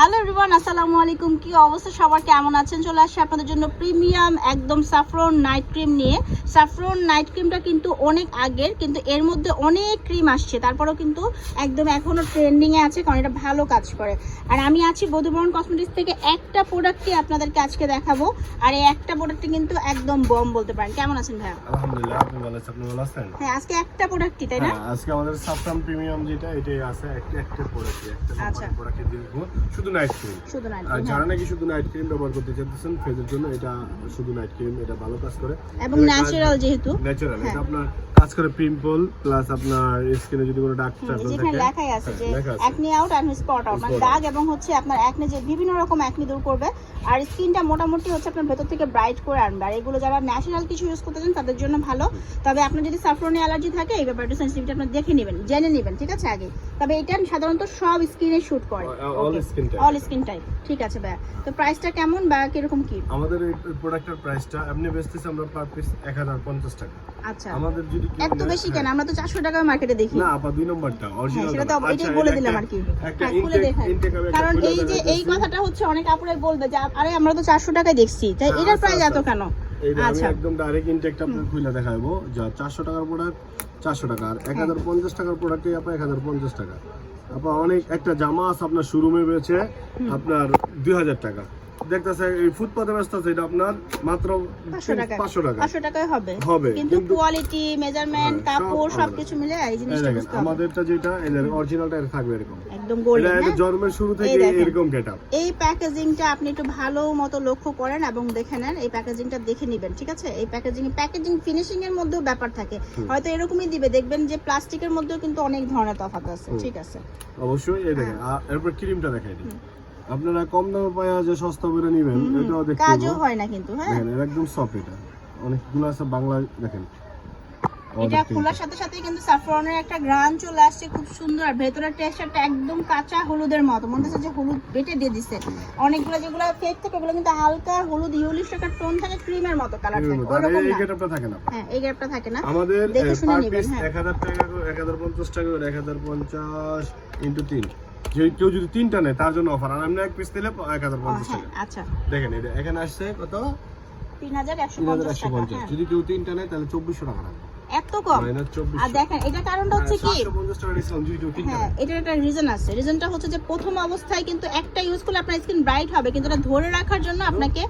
Hello everyone আসসালামু আলাইকুম। কি অবস্থা? সবার কেমন আছেন? চলে আসছে আপনাদের জন্য প্রিমিয়াম একদম সাফরন নাইট ক্রিম নিয়ে। সাফরন নাইট ক্রিমটা কিন্তু অনেক আগের কিন্তু এর মধ্যে অনেক ক্রিম আসছে। তারপরেও কিন্তু একদম এখনও ট্রেন্ডিংয়ে আছে কারণ এটা ভালো কাজ করে। আর আমি আছি বধুবরণ কসমেটিক্স থেকে একটা প্রোডাক্টই আপনাদেরকে আজকে দেখাবো। আর এই একটা প্রোডাক্টে কিন্তু একদম বম বলতে পারেন। কেমন আছেন ভাইয়া? আলহামদুলিল্লাহ আপনি ভালো আছেন? আপনি ভালো আছেন? হ্যাঁ আজকে একটা প্রোডাক্টই তাই না? হ্যাঁ, আজকে আমাদের সাফরান প্রিমিয়াম যেটা এটাই আছে। একটা একটা প্রোডাক্ট একটা আচ্ছা। প্রোডাক্ট দেখব শুধু নাইট ক্রিম শুধু নাইট আর ক্রিম যারা নাকি শুধু নাইট ক্রিম ব্যবহার করতে চাইতেছেন ফেজের জন্য এটা শুধু নাইট ক্রিম এটা ভালো কাজ করে। এবং ন্যাচারাল যেহেতু। ন্যাচারাল হ্যাঁ। এটা আপনার কাজ করে পিম্পল প্লাস আপনার স্কিনে যদি কোনো ডার্ক হুম, সার্কেল যেখানে লেখাই আছে যে হ্যাঁ, আছে। একনি আউট আর স্পট আউট মানে দাগ এবং হচ্ছে আপনার একনি যে বিভিন্ন রকম একনি দূর করবে আর স্কিনটা মোটামুটি হচ্ছে আপনার ভেতর থেকে ব্রাইট করে আনবে। আর এগুলো যারা ন্যাচারাল কিছু ইউজ করতে চান তাদের জন্য ভালো। তবে আপনার যদি সাফরনে অ্যালার্জি থাকে এই ব্যাপারটা সেন্সিটিভিটি আপনার দেখে নেবেন জেনে নেবেন ঠিক আছে আগে? তবে এটা সাধারণত সব স্কিনে শুট করে। All skin type all skin type ঠিক আছে ভাইয়া। তো প্রাইসটা কেমন বা কীরকম কি? আমাদের এই প্রোডাক্টের প্রাইসটা এমনি বেচতেছি আমরা পার পিস এক হাজার পঞ্চাশ টাকা। আচ্ছা। আমাদের যদি এত বেশি কেন? হ্যাঁ। আমরা তো চারশো টাকা মার্কেটে দেখি। না আপা দুই নম্বরটা হ্যাঁ অরিজিনাল সেটা তো এটাই বলে দিলাম আর কি। হ্যাঁ খুলে দেখাই। কারণ এই যে এই কথাটা হচ্ছে অনেক আপুরাই বলবে যে আরে আমরা তো চারশো টাকায় দেখছি। তাই হ্যাঁ, এটার আচ্ছা, প্রাইস এত আচ্ছা। কেন এইটা আচ্ছা। একদম ডাইরেক্ট ইনটেকটা খুলে দেখাবো যা চারশো টাকার প্রোডাক্ট চারশো টাকা। আর এক হাজার পঞ্চাশ টাকার প্রোডাক্টে হাজার পঞ্চাশ টাকা। আপনার অনেক একটা জামা আছে আপনার শোরুমে বেছে আপনার দুই হাজার টাকা। দেখতেছে ফুটপাতে ব্যস্ত আছে এটা আপনার মাত্র পাঁচশো টাকা। পাঁচশো টাকা। পাঁচশো টাকায় হবে। হবে কিন্তু কোয়ালিটি মেজারমেন্ট হ্যাঁ, কাপড় সবকিছু মিলে এই জিনিসটা বুঝতে হবে। আমাদেরটা যেটা এদের অরিজিনালটা থাকবে এরকম। একদম এটা হ্যাঁ? জন্মের শুরু থেকে এরকম গেট এই প্যাকেজিংটা আপনি একটু ভালো মতো লক্ষ্য করেন এবং দেখে নেন এই প্যাকেজিংটা দেখে নেবেন ঠিক আছে? এই প্যাকেজিং প্যাকেজিং ফিনিশিং এর মধ্যেও ব্যাপার থাকে। হয়তো এরকমই দিবে দেখবেন যে প্লাস্টিকের মধ্যেও কিন্তু অনেক ধরনের তফাৎ আছে ঠিক আছে? অবশ্যই এই দেখেন এরপর ক্রিমটা দেখাই দিই। আপনারা কম দামে পাওয়া যে সস্তা করে নেবেন এটাও দেখতে কাজও হয় না কিন্তু হ্যাঁ? দেখেন এর একদম সফট এটা। অনেকগুলো আছে বাংলা দেখেন। এটা খোলার সাথে সাথে কিন্তু সাফরনের একটা গ্রান চলে আসছে খুব সুন্দর। আর ভেতরের টেক্সচারটা একদম কাঁচা হলুদের মতো। মনে হচ্ছে যে হলুদ বেটে দিয়ে দিছে। অনেকগুলো যেগুলো ফেক থাকে ওগুলো কিন্তু হালকা হলুদ ইউলিশ একটা টোন থাকে ক্রিমের মতো কালার থাকে। ওরকম এই না। গেটআপটা থাকে না। হ্যাঁ এই গ্যাপটা থাকে না। আমাদের দেখে শুনে পার নিবেন, পিস হ্যাঁ। এক হাজার টাকা করে এক হাজার পঞ্চাশ টাকা করে এক হাজার পঞ্চাশ ইন্টু তিন। যে কেউ যদি তিনটা নেয় তার জন্য অফার আর আমরা এক পিস নিলে এক হাজার পঞ্চাশ হ্যাঁ টাকা। আচ্ছা। দেখেন এটা এখানে আসছে কত? তিন হাজার একশো পঞ্চাশ। হ্যাঁ। যদি কেউ তিনটা নেয় তাহলে চব্বিশশো টাকা লাগবে। এত কম। আর দেখেন এটা কারণটা হচ্ছে কি? কেউ তিনটা হ্যাঁ। এটার একটা রিজন আছে। রিজনটা হচ্ছে যে প্রথম অবস্থায় কিন্তু একটা ইউজ করলে আপনার স্কিন ব্রাইট হবে কিন্তু এটা ধরে রাখার জন্য আপনাকে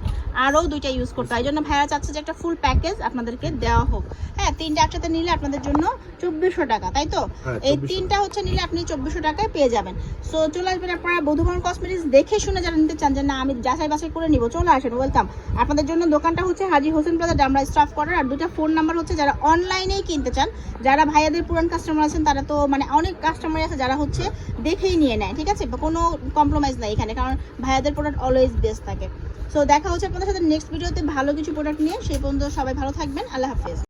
আরও দুইটা ইউজ করতে হয়। এই জন্য ভাইয়া চাচ্ছে যে একটা ফুল প্যাকেজ আপনাদেরকে দেওয়া হোক। হ্যাঁ তিনটা একসাথে নিলে আপনাদের জন্য চব্বিশশো টাকা তাই তো? হ্যাঁ, এই 2400 তিনটা হচ্ছে নিলে আপনি চব্বিশশো টাকায় পেয়ে যাবেন। সো চলে আসবেন আপনারা বধুবরণ কসমেটিক্স দেখে শুনে যারা নিতে চান যে না আমি যাচাই বাছাই করে নিব চলে আসেন ওয়েলকাম আপনাদের জন্য দোকানটা হচ্ছে হাজি হোসেন প্লাজা ডামরা স্টাফ করার আর দুটা ফোন নাম্বার হচ্ছে যারা অনলাইনেই কিনতে চান। যারা ভাইয়াদের পুরান কাস্টমার আছেন, তারা তো মানে অনেক কাস্টমার আছে যারা হচ্ছে দেখেই নিয়ে নেয়, ঠিক আছে? কোনো কম্প্রোমাইজ নাই এখানে, কারণ ভাইয়াদের প্রোডাক্ট অলওয়েজ বেস্ট থাকে। সো দেখা হচ্ছে আপনাদের সাথে নেক্সট ভিডিওতে ভালো কিছু প্রোডাক্ট নিয়ে, সেই পর্যন্ত সবাই ভালো থাকবেন। আল্লাহ হাফেজ।